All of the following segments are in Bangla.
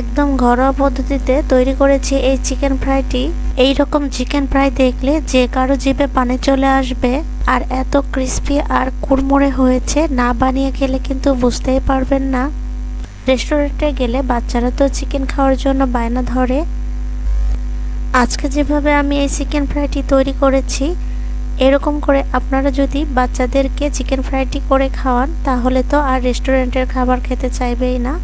একদম ঘরোয়া পদ্ধতিতে তৈরি করেছি এই চিকেন ফ্রাইটি এই রকম চিকেন ফ্রাই দেখলে যে কারও জিভে পানি চলে আসবে আর এত ক্রিস্পি আর কুড়মুড়ে হয়েছে, না বানিয়ে খেলে কিন্তু বুঝতেই পারবেন না। রেস্টুরেন্টে গেলে বাচ্চারা তো চিকেন খাওয়ার জন্য বায়না ধরে। আজকে যেভাবে আমি এই চিকেন ফ্রাইটি তৈরি করেছি, এরকম করে আপনারা যদি বাচ্চাদেরকে চিকেন ফ্রাইটি করে খাওয়ান, তাহলে তো আর রেস্টুরেন্টের খাবার খেতে চাইবেই না।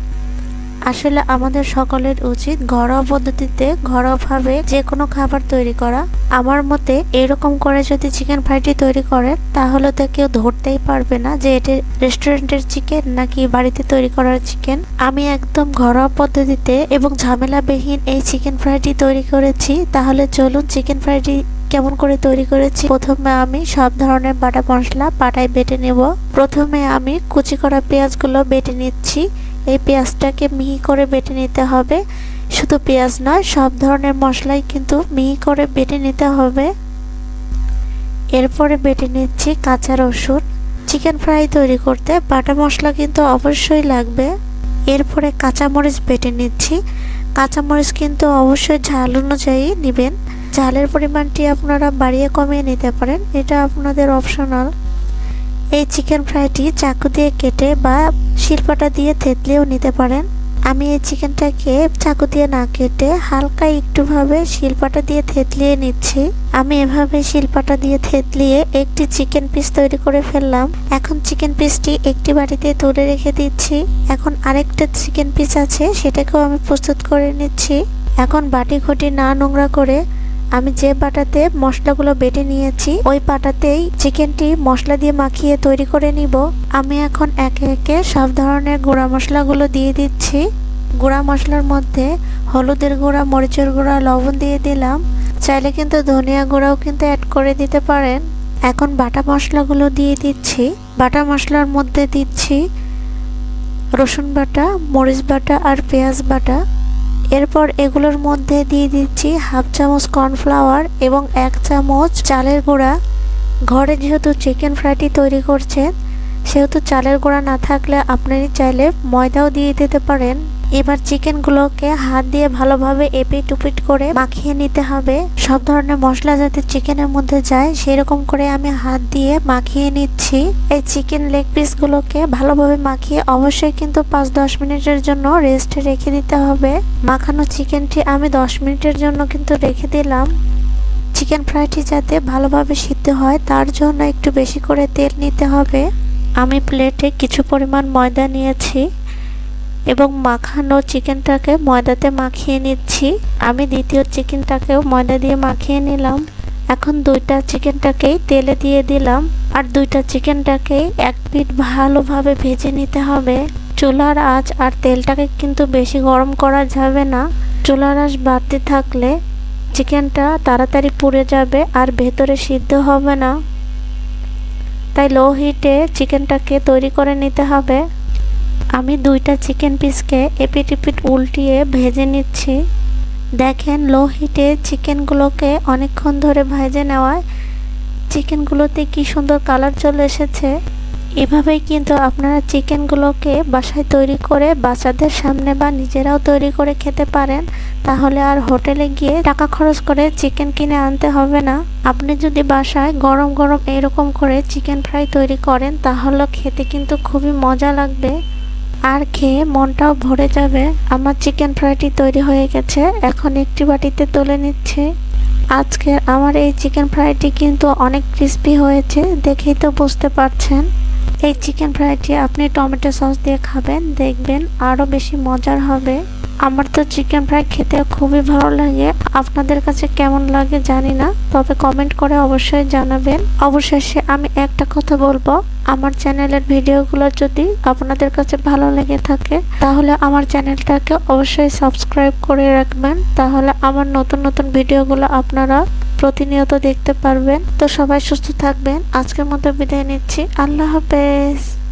আসলে আমাদের সকলের উচিত ঘরোয়া পদ্ধতিতে, ঘরোয়াভাবে যে কোনো খাবার তৈরি করা। আমার মতে, এরকম করে যদি চিকেন ফ্রাইটি তৈরি করে তাহলে তো কেউ ধরতেই পারবে না যে এটি রেস্টুরেন্টের চিকেন নাকি বাড়িতে তৈরি করার চিকেন আমি একদম ঘরোয়া পদ্ধতিতে এবং ঝামেলাবিহীন এই চিকেন ফ্রাইটি তৈরি করেছি, তাহলে চলুন চিকেন ফ্রাইটি কেমন করে তৈরি করেছি। প্রথমে আমি সব ধরনের বাটা মশলা পাটায় বেটে নেব। প্রথমে আমি কুচি করা পেঁয়াজগুলো বেটে নিচ্ছি। এই পেঁয়াজটাকে মিহি করে বেটে নিতে হবে। শুধু পেঁয়াজ নয়, সব ধরনের মশলাই কিন্তু মিহি করে বেটে নিতে হবে। এরপরে বেটে নিচ্ছি কাঁচা রসুন। চিকেন ফ্রাই তৈরি করতে বাটা মশলা কিন্তু অবশ্যই লাগবে। এরপরে কাঁচামরিচ বেটে নিচ্ছি। কাঁচামরিচ কিন্তু অবশ্যই ঝাল অনুযায়ী নেবেন। ঝালের পরিমাণটি আপনারা বাড়িয়ে কমিয়ে নিতে পারেন। এটা আপনাদের অপশনাল এই চিকেন ফ্রাইটি চাকু দিয়ে কেটে বা শিল্পাটা দিয়ে থেতলেও নিতে পারেন। আমি এই চিকেনটাকে চাকু দিয়ে না কেটে হালকা একটুভাবে শিল্পাটা দিয়ে থেতলিয়ে নিচ্ছি। আমি এভাবে শিল্পাটা দিয়ে থেতলিয়ে একটি চিকেন পিস তৈরি করে ফেললাম। এখন চিকেন পিসটি একটি বাটিতে তুলে রেখে দিচ্ছি। এখন আরেকটা চিকেন পিস আছে, সেটাকেও আমি প্রস্তুত করে নিচ্ছি। এখন বাটি ঘটি না নোংরা করে আমি যে পাটাতে মশলাগুলো বেটে নিয়েছি, ওই পাটাতেই চিকেনটি মশলা দিয়ে মাখিয়ে তৈরি করে নিব। আমি এখন একে একে সব ধরনের গুঁড়া মশলাগুলো দিয়ে দিচ্ছি। গুঁড়া মশলার মধ্যে হলুদের গুঁড়া, মরিচের গুঁড়া, লবণ দিয়ে দিলাম। চাইলে কিন্তু ধনিয়া গুঁড়াও কিন্তু অ্যাড করে দিতে পারেন। এখন বাটা মশলাগুলো দিয়ে দিচ্ছি। বাটা মশলার মধ্যে দিচ্ছি রসুন বাটা, মরিচ বাটা আর পেঁয়াজ বাটা। এরপর এগুলোর মধ্যে দিয়ে দিচ্ছি হাফ চামচ কর্নফ্লাওয়ার এবং এক চামচ চালের গুঁড়া। ঘরে যেহেতু চিকেন ফ্রাইটি তৈরি করছেন, সেহেতু চালের গুঁড়া না থাকলে আপনি চাইলে ময়দাও দিয়ে দিতে পারেন। এবার চিকেনগুলোকে হাত দিয়ে ভালোভাবে এপিট উপিট করে মাখিয়ে নিতে হবে। সব ধরনের মশলা যাতে চিকেনের মধ্যে যায়, সেরকম করে আমি হাত দিয়ে মাখিয়ে নিচ্ছি। এই চিকেন লেগ পিসগুলোকে ভালোভাবে মাখিয়ে অবশ্যই কিন্তু পাঁচ দশ মিনিটের জন্য রেস্টে রেখে দিতে হবে। মাখানো চিকেনটি আমি দশ মিনিটের জন্য কিন্তু রেখে দিলাম। চিকেন ফ্রাইটি যাতে ভালোভাবে সিদ্ধ হয়, তার জন্য একটু বেশি করে তেল নিতে হবে। আমি প্লেটে কিছু পরিমাণ ময়দা নিয়েছি। এবং মাখানো চিকেনটাকে ময়দাতে মাখিয়ে নিচ্ছি। আমি দ্বিতীয় চিকেনটাকেও ময়দা দিয়ে মাখিয়ে নিলাম। এখন দুইটা চিকেনটাকেই তেলে দিয়ে দিলাম। আর দুইটা চিকেনটাকেই এক পিঠ ভালোভাবে ভেজে নিতে হবে। চুলার আঁচ আর তেলটাকে কিন্তু বেশি গরম করা যাবে না। চুলার আঁচ বাড়তে থাকলে চিকেনটা তাড়াতাড়ি পুড়ে যাবে আর ভেতরে সিদ্ধ হবে না। তাই লো হিটে চিকেনটাকে তৈরি করে নিতে হবে। আমি দুইটা চিকেন পিসকে এপিট এপিট উল্টিয়ে ভেজে নিচ্ছি। দেখেন লো হিটে চিকেনগুলোকে অনেকক্ষণ ধরে ভেজে নেওয়ায় চিকেনগুলোতে কি সুন্দর কালার চলে এসেছে। এভাবেই কিন্তু আপনারা চিকেনগুলোকে বাসায় তৈরি করে বাচ্চাদের সামনে বা নিজেরাও তৈরি করে খেতে পারেন। তাহলে আর হোটেলে গিয়ে টাকা খরচ করে চিকেন কিনে আনতে হবে না। আপনি যদি বাসায় গরম গরম এরকম করে চিকেন ফ্রাই তৈরি করেন, তাহলে খেতে কিন্তু খুবই মজা লাগবে। আর খেয়ে মনটাও ভরে যাবে। আমার চিকেন ফ্রাইটি তৈরি হয়ে গেছে। এখন একটি বাটিতে তুলে নিচ্ছি। আজকে আমার এই চিকেন ফ্রাইটি কিন্তু অনেক ক্রিস্পি হয়েছে, দেখেই তো বুঝতে পারছেন। এই চিকেন ফ্রাইটি আপনি টমেটো সস দিয়ে খাবেন, দেখবেন আরও বেশি মজার হবে। আমার তো চিকেন ফ্রাই খেতে খুবই ভালো লাগে। আপনাদের কাছে কেমন লাগে জানি না, তবে কমেন্ট করে অবশ্যই জানাবেন। অবশেষে আমি একটা কথা বলব, আমার চ্যানেলের ভিডিওগুলো যদি আপনাদের কাছে ভালো লেগে থাকে, তাহলে আমার চ্যানেলটাকে অবশ্যই সাবস্ক্রাইব করে রাখবেন। তাহলে আমার নতুন নতুন ভিডিওগুলো আপনারা প্রতিনিয়ত দেখতে পারবেন। তো সবাই সুস্থ থাকবেন। আজকের মতো বিদায় নিচ্ছি। আল্লাহ হাফেজ।